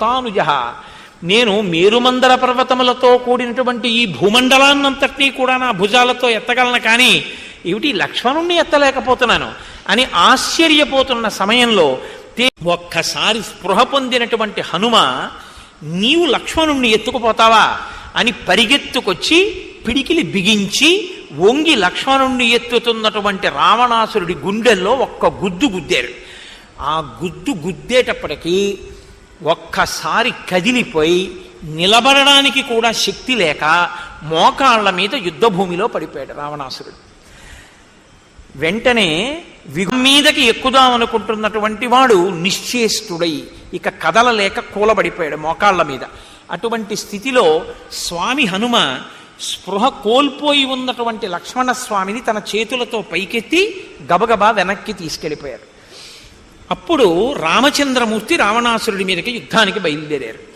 తానుజ నేను మేరుమందర పర్వతములతో కూడినటువంటి ఈ భూమండలాన్నంతటినీ కూడా నా భుజాలతో ఎత్తగలను కానీ ఏమిటి లక్ష్మణుణ్ణి ఎత్తలేకపోతున్నాను అని ఆశ్చర్యపోతున్న సమయంలో ఒక్కసారి స్పృహ పొందినటువంటి హనుమ నీవు లక్ష్మణుణ్ణి ఎత్తుకుపోతావా అని పరిగెత్తుకొచ్చి పిడికిలి బిగించి వంగి లక్ష్మణుణ్ణి ఎత్తుతున్నటువంటి రావణాసురుడి గుండెల్లో ఒక్క గుద్దు గుద్దారు ఆ గుద్దు గుద్దేటప్పటికీ ఒక్కసారి కదిలిపోయి నిలబడడానికి కూడా శక్తి లేక మోకాళ్ళ మీద యుద్ధభూమిలో పడిపోయాడు రావణాసురుడు. వెంటనే విగు మీదకి ఎక్కుదామనుకుంటున్నటువంటి వాడు నిశ్చేష్టుడై ఇక కదలలేక కూలబడిపోయాడు మోకాళ్ళ మీద. అటువంటి స్థితిలో స్వామి హనుమ స్పృహ కోల్పోయి ఉన్నటువంటి లక్ష్మణస్వామిని తన చేతులతో పైకెత్తి గబగబా వెనక్కి తీసుకెళ్ళిపోయారు అప్పుడు రామచంద్రమూర్తి రావణాసురుడి మీదకి యుద్ధానికి బయలుదేరారు.